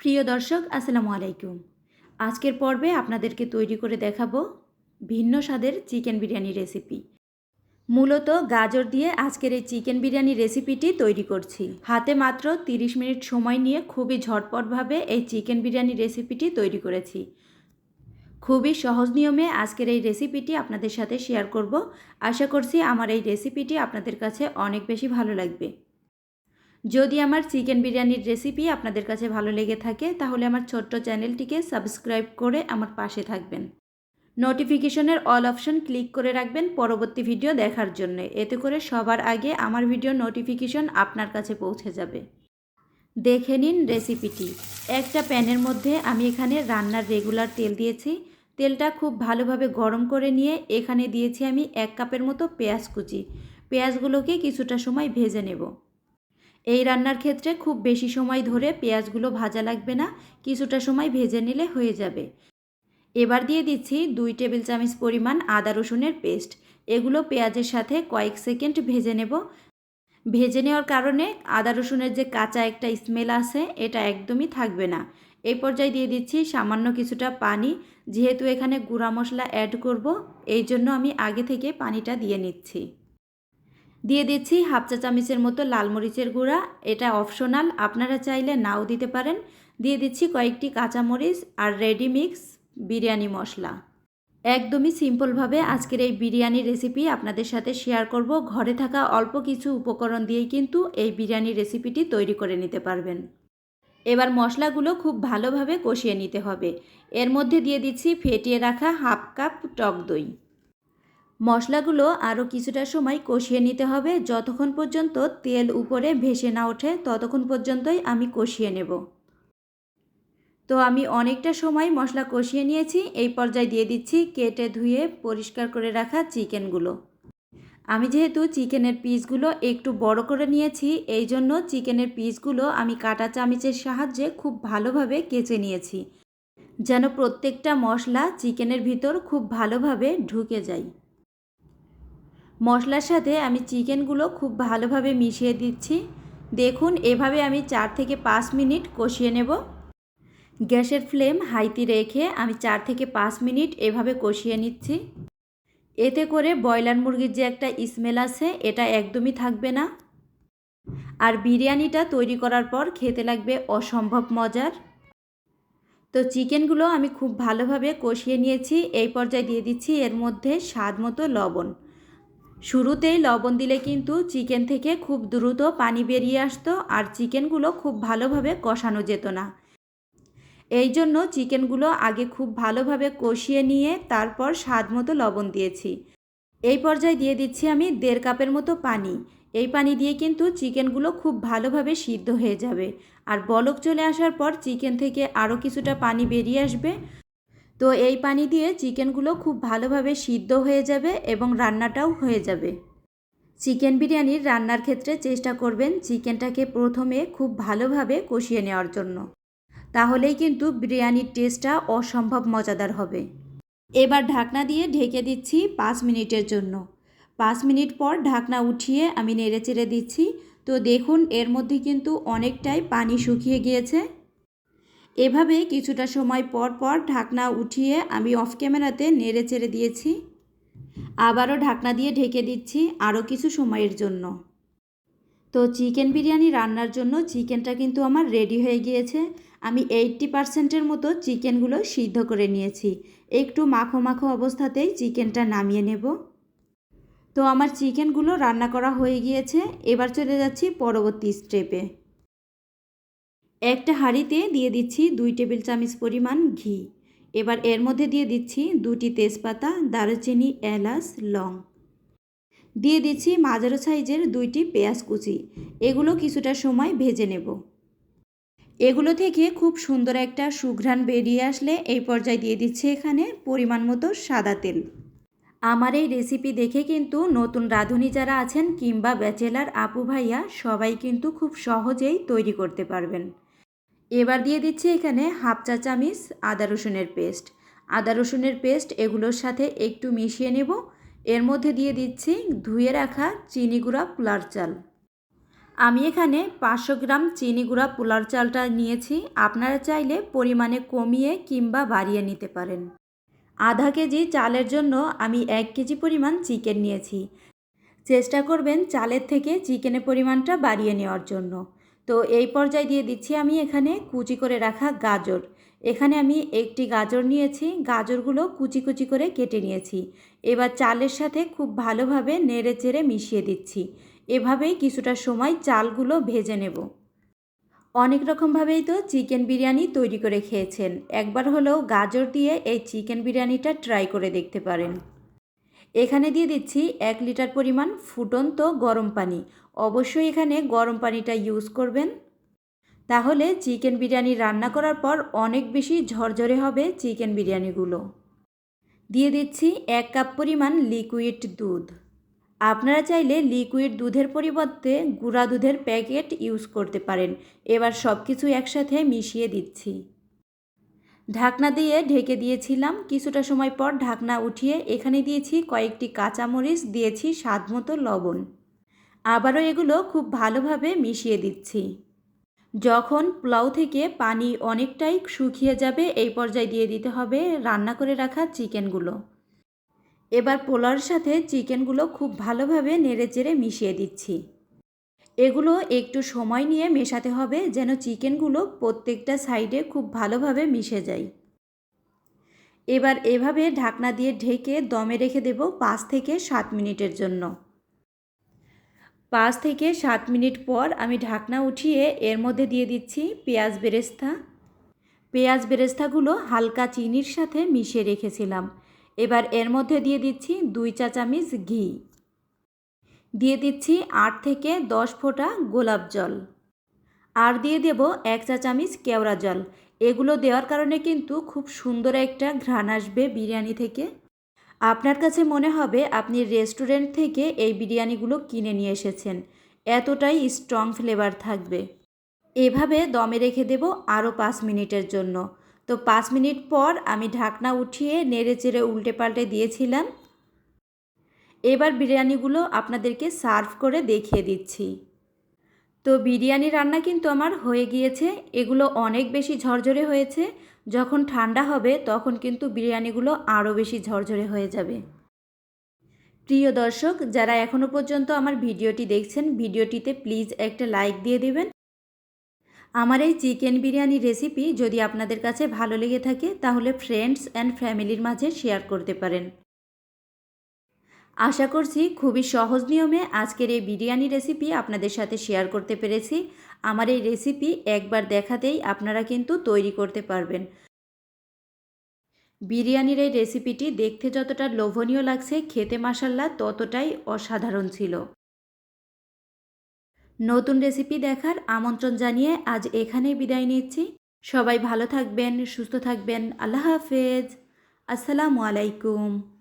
প্রিয় দর্শক, আসসালামু আলাইকুম। আজকের পর্বে আপনাদেরকে তৈরি করে দেখাবো ভিন্ন স্বাদের চিকেন বিরিয়ানি রেসিপি। মূলত গাজর দিয়ে আজকের এই চিকেন বিরিয়ানি রেসিপিটি তৈরি করছি। হাতে মাত্র 30 মিনিট সময় নিয়ে খুবই ঝটপটভাবে এই চিকেন বিরিয়ানি রেসিপিটি তৈরি করেছি। খুবই সহজ নিয়মে আজকের এই রেসিপিটি আপনাদের সাথে শেয়ার করব। আশা করছি আমার এই রেসিপিটি আপনাদের কাছে অনেক বেশি ভালো লাগবে। যদি আমার চিকেন বিরিয়ানির রেসিপি আপনাদের কাছে ভালো লেগে থাকে, তাহলে আমার ছোট্ট চ্যানেলটিকে সাবস্ক্রাইব করে আমার পাশে থাকবেন। নোটিফিকেশনের অল অপশন ক্লিক করে রাখবেন পরবর্তী ভিডিও দেখার জন্য। এতে করে সবার আগে আমার ভিডিও নোটিফিকেশন আপনার কাছে পৌঁছে যাবে। দেখে নিন রেসিপিটি একটা প্যানের মধ্যে আমি এখানে রান্নার রেগুলার তেল দিয়েছি। তেলটা খুব ভালোভাবে গরম করে নিয়ে এখানে দিয়েছি আমি এক কাপের মতো পেঁয়াজ কুচি। পেঁয়াজগুলোকে কিছুটা সময় ভেজে নেব। এই রান্নার ক্ষেত্রে খুব বেশি সময় ধরে পেঁয়াজগুলো ভাজা লাগবে না, কিছুটা সময় ভেজে নিলে হয়ে যাবে। এবার দিয়ে দিচ্ছি দুই টেবিল চামচ পরিমাণ আদা রসুনের পেস্ট। এগুলো পেঁয়াজের সাথে কয়েক সেকেন্ড ভেজে নেব। ভেজে নেওয়ার কারণে আদা রসুনের যে কাঁচা একটা স্মেল আছে, এটা একদমই থাকবে না। এই পর্যায়ে দিয়ে দিচ্ছি সামান্য কিছুটা পানি। যেহেতু এখানে গুঁড়া মশলা অ্যাড করব, এই জন্য আমি আগে থেকে পানিটা দিয়ে নিচ্ছি। দিয়ে দিচ্ছি হাফ চা চামচের মতো লাল মরিচের গুঁড়া। এটা অপশনাল, আপনারা চাইলে নাও দিতে পারেন। দিয়ে দিচ্ছি কয়েকটি কাঁচামরিচ আর রেডি মিক্স বিরিয়ানি মশলা। একদমই সিম্পলভাবে আজকের এই বিরিয়ানি রেসিপি আপনাদের সাথে শেয়ার করব। ঘরে থাকা অল্প কিছু উপকরণ দিয়েই কিন্তু এই বিরিয়ানি রেসিপিটি তৈরি করে নিতে পারবেন। এবার মশলাগুলো খুব ভালোভাবে কষিয়ে নিতে হবে। এর মধ্যে দিয়ে দিচ্ছি ফেটিয়ে রাখা হাফ কাপ টক দই। মশলাগুলো আরও কিছুটা সময় কষিয়ে নিতে হবে। যতক্ষণ পর্যন্ত তেল উপরে ভেসে না ওঠে, ততক্ষণ পর্যন্তই আমি কষিয়ে নেব। তো আমি অনেকটা সময় মশলা কষিয়ে নিয়েছি। এই পর্যায়ে দিয়ে দিচ্ছি কেটে ধুয়ে পরিষ্কার করে রাখা চিকেনগুলো। আমি যেহেতু চিকেনের পিসগুলো একটু বড় করে নিয়েছি, এই জন্য চিকেনের পিসগুলো আমি কাটা চামিচের সাহায্যে খুব ভালোভাবে কেচে নিয়েছি। যেন প্রত্যেকটা মশলা চিকেনের ভিতর খুব ভালোভাবে ঢুকে যায়। মশলার সাথে আমি চিকেনগুলো খুব ভালোভাবে মিশিয়ে দিচ্ছি। দেখুন, এভাবে আমি চার থেকে পাঁচ মিনিট কষিয়ে নেব। গ্যাসের ফ্লেম হাইতে রেখে আমি চার থেকে পাঁচ মিনিট এভাবে কষিয়ে নিচ্ছি। এতে করে ব্রয়লার মুরগির যে একটা স্মেল আছে, এটা একদমই থাকবে না। আর বিরিয়ানিটা তৈরি করার পর খেতে লাগবে অসম্ভব মজার। তো চিকেনগুলো আমি খুব ভালোভাবে কষিয়ে নিয়েছি। এই পর্যায়ে দিয়ে দিচ্ছি এর মধ্যে স্বাদ মতো লবণ। শুরুতেই লবণ দিলে কিন্তু চিকেন থেকে খুব দ্রুত পানি বেরিয়ে আসতো আর চিকেনগুলো খুব ভালোভাবে কষানো যেত না। এই জন্য চিকেনগুলো আগে খুব ভালোভাবে কষিয়ে নিয়ে তারপর স্বাদ মতো লবণ দিয়েছি। এই পর্যায়ে দিয়ে দিচ্ছি আমি দেড় কাপের মতো পানি। এই পানি দিয়ে কিন্তু চিকেনগুলো খুব ভালোভাবে সিদ্ধ হয়ে যাবে। আর বলক চলে আসার পর চিকেন থেকে আরও কিছুটা পানি বেরিয়ে আসবে। তো এই পানি দিয়ে চিকেনগুলো খুব ভালোভাবে সিদ্ধ হয়ে যাবে এবং রান্নাটাও হয়ে যাবে। চিকেন বিরিয়ানির রান্নার ক্ষেত্রে চেষ্টা করবেন চিকেনটাকে প্রথমে খুব ভালোভাবে কষিয়ে নেওয়ার জন্য। তাহলেই কিন্তু বিরিয়ানির টেস্টটা অসম্ভব মজাদার হবে। এবার ঢাকনা দিয়ে ঢেকে দিচ্ছি পাঁচ মিনিটের জন্য। পাঁচ মিনিট পর ঢাকনা উঠিয়ে আমি নেড়ে চেড়ে দিচ্ছি। তো দেখুন, এর মধ্যে কিন্তু অনেকটাই পানি শুকিয়ে গিয়েছে। এভাবে কিছুটা সময় পর পর ঢাকনা উঠিয়ে আমি অফ ক্যামেরাতে নেড়ে চেড়ে দিয়েছি। আবারও ঢাকনা দিয়ে ঢেকে দিচ্ছি আরও কিছু সময়ের জন্য। তো চিকেন বিরিয়ানি রান্নার জন্য চিকেনটা কিন্তু আমার রেডি হয়ে গিয়েছে। আমি এইট্টি পারসেন্টের মতো চিকেনগুলো সিদ্ধ করে নিয়েছি। একটু মাখো মাখো অবস্থাতেই চিকেনটা নামিয়ে নেব। তো আমার চিকেনগুলো রান্না করা হয়ে গিয়েছে। এবার চলে যাচ্ছি পরবর্তী স্টেপে। একটা হাঁড়িতে দিয়ে দিচ্ছি দুই টেবিল চামচ পরিমাণ ঘি। এবার এর মধ্যে দিয়ে দিচ্ছি দুটি তেজপাতা, দারুচিনি, এলাচ, লং। দিয়ে দিচ্ছি মাঝারো সাইজের দুইটি পেঁয়াজ কুচি। এগুলো কিছুটা সময় ভেজে নেব। এগুলো থেকে খুব সুন্দর একটা সুঘ্রাণ বেরিয়ে আসলে এই পর্যায়ে দিয়ে দিচ্ছি এখানে পরিমাণ মতো সাদা তেল। আমার এই রেসিপি দেখে কিন্তু নতুন রাঁধুনি যারা আছেন কিংবা ব্যাচেলার আপু ভাইয়া সবাই কিন্তু খুব সহজেই তৈরি করতে পারবেন। এবার দিয়ে দিচ্ছি এখানে হাফ চা চামিচ আদা রসুনের পেস্ট। আদা রসুনের পেস্ট এগুলোর সাথে একটু মিশিয়ে নেব। এর মধ্যে দিয়ে দিচ্ছি ধুয়ে রাখা চিনি গুঁড়া পোলার চাল। আমি এখানে পাঁচশো গ্রাম চিনি গুঁড়া পোলার চালটা নিয়েছি। আপনারা চাইলে পরিমাণে কমিয়ে কিংবা বাড়িয়ে নিতে পারেন। আধা কেজি চালের জন্য আমি এক কেজি পরিমাণ চিকেন নিয়েছি। চেষ্টা করবেন চালের থেকে চিকেনের পরিমাণটা বাড়িয়ে নেওয়ার জন্য। তো এই পর্যায়ে দিয়ে দিচ্ছি আমি এখানে কুচি করে রাখা গাজর। এখানে আমি একটি গাজর নিয়েছি, গাজরগুলো কুচি কুচি করে কেটে নিয়েছি। এবার চালের সাথে খুব ভালোভাবে নেড়ে চেড়ে মিশিয়ে দিচ্ছি। এভাবেই কিছুটা সময় চালগুলো ভেজে নেব। অনেক রকমভাবেই তো চিকেন বিরিয়ানি তৈরি করে খেয়েছেন। একবার হলেও গাজর দিয়ে এই চিকেন বিরিয়ানিটা ট্রাই করে দেখতে পারেন। এখানে দিয়ে দিচ্ছি এক লিটার পরিমাণ ফুটন্ত গরম পানি। অবশ্যই এখানে গরম পানিটা ইউজ করবেন। তাহলে চিকেন বিরিয়ানি রান্না করার পর অনেক বেশি ঝরঝরে হবে চিকেন বিরিয়ানিগুলো। দিয়ে দিচ্ছি এক কাপ পরিমাণ লিকুইড দুধ। আপনারা চাইলে লিকুইড দুধের পরিবর্তে গুঁড়া দুধের প্যাকেট ইউজ করতে পারেন। এবার সব কিছু একসাথে মিশিয়ে দিচ্ছি। ঢাকনা দিয়ে ঢেকে দিয়েছিলাম। কিছুটা সময় পর ঢাকনা উঠিয়ে এখানে দিয়েছি কয়েকটি কাঁচামরিচ, দিয়েছি স্বাদ মতো লবণ। আবারও এগুলো খুব ভালোভাবে মিশিয়ে দিচ্ছি। যখন পোলাও থেকে পানি অনেকটাই শুকিয়ে যাবে, এই পর্যায়ে দিয়ে দিতে হবে রান্না করে রাখা চিকেনগুলো। এবার পোলাওর সাথে চিকেনগুলো খুব ভালোভাবে নেড়েচেড়ে মিশিয়ে দিচ্ছি। এগুলো একটু সময় নিয়ে মেশাতে হবে যেন চিকেনগুলো প্রত্যেকটা সাইডে খুব ভালোভাবে মিশে যায়। এবার এভাবে ঢাকনা দিয়ে ঢেকে দমে রেখে দেব পাঁচ থেকে সাত মিনিটের জন্য। পাঁচ থেকে সাত মিনিট পর আমি ঢাকনা উঠিয়ে এর মধ্যে দিয়ে দিচ্ছি পেঁয়াজ বেরেস্তা। পেঁয়াজ বেরেস্তাগুলো হালকা চিনির সাথে মিশিয়ে রেখেছিলাম। এবার এর মধ্যে দিয়ে দিচ্ছি দুই চা চামচ ঘি। দিয়ে দিচ্ছি আট থেকে দশ ফোঁটা গোলাপ জল। আর দিয়ে দেব এক চা চামচ কেওড়া জল। এগুলো দেওয়ার কারণে কিন্তু খুব সুন্দর একটা ঘ্রাণ আসবে বিরিয়ানি থেকে। আপনার কাছে মনে হবে আপনি রেস্টুরেন্ট থেকে এই বিরিয়ানিগুলো কিনে নিয়ে এসেছেন। এতটাই স্ট্রং ফ্লেভার থাকবে। এভাবে দমে রেখে দেব আরও পাঁচ মিনিটের জন্য। তো পাঁচ মিনিট পর আমি ঢাকনা উঠিয়ে নেড়ে চেড়ে উল্টে পাল্টে দিয়েছিলাম। এবার বিরিয়ানিগুলো আপনাদেরকে সার্ভ করে দেখিয়ে দিচ্ছি। তো বিরিয়ানি রান্না কিন্তু আমার হয়ে গিয়েছে। এগুলো অনেক বেশি ঝরঝরে হয়েছে। যখন ঠান্ডা হবে, তখন কিন্তু বিরিয়ানিগুলো আরও বেশি ঝরঝরে হয়ে যাবে। প্রিয় দর্শক, যারা এখনও পর্যন্ত আমার ভিডিওটি দেখছেন, ভিডিওটিতে প্লিজ একটা লাইক দিয়ে দেবেন। আমার এই চিকেন বিরিয়ানি রেসিপি যদি আপনাদের কাছে ভালো লেগে থাকে, তাহলে ফ্রেন্ডস অ্যান্ড ফ্যামিলির মাঝে শেয়ার করতে পারেন। আশা করছি খুবই সহজ নিয়মে আজকের এই বিরিয়ানি রেসিপি আপনাদের সাথে শেয়ার করতে পেরেছি। আমার এই রেসিপি একবার দেখাতেই আপনারা কিন্তু তৈরি করতে পারবেন। বিরিয়ানির এই রেসিপিটি দেখতে যতটা লোভনীয় লাগছে, খেতে মাসাল্লা ততটাই অসাধারণ ছিল। নতুন রেসিপি দেখার আমন্ত্রণ জানিয়ে আজ এখানেই বিদায় নিচ্ছি। সবাই ভালো থাকবেন, সুস্থ থাকবেন। আল্লাহ হাফেজ। আসসালামু আলাইকুম।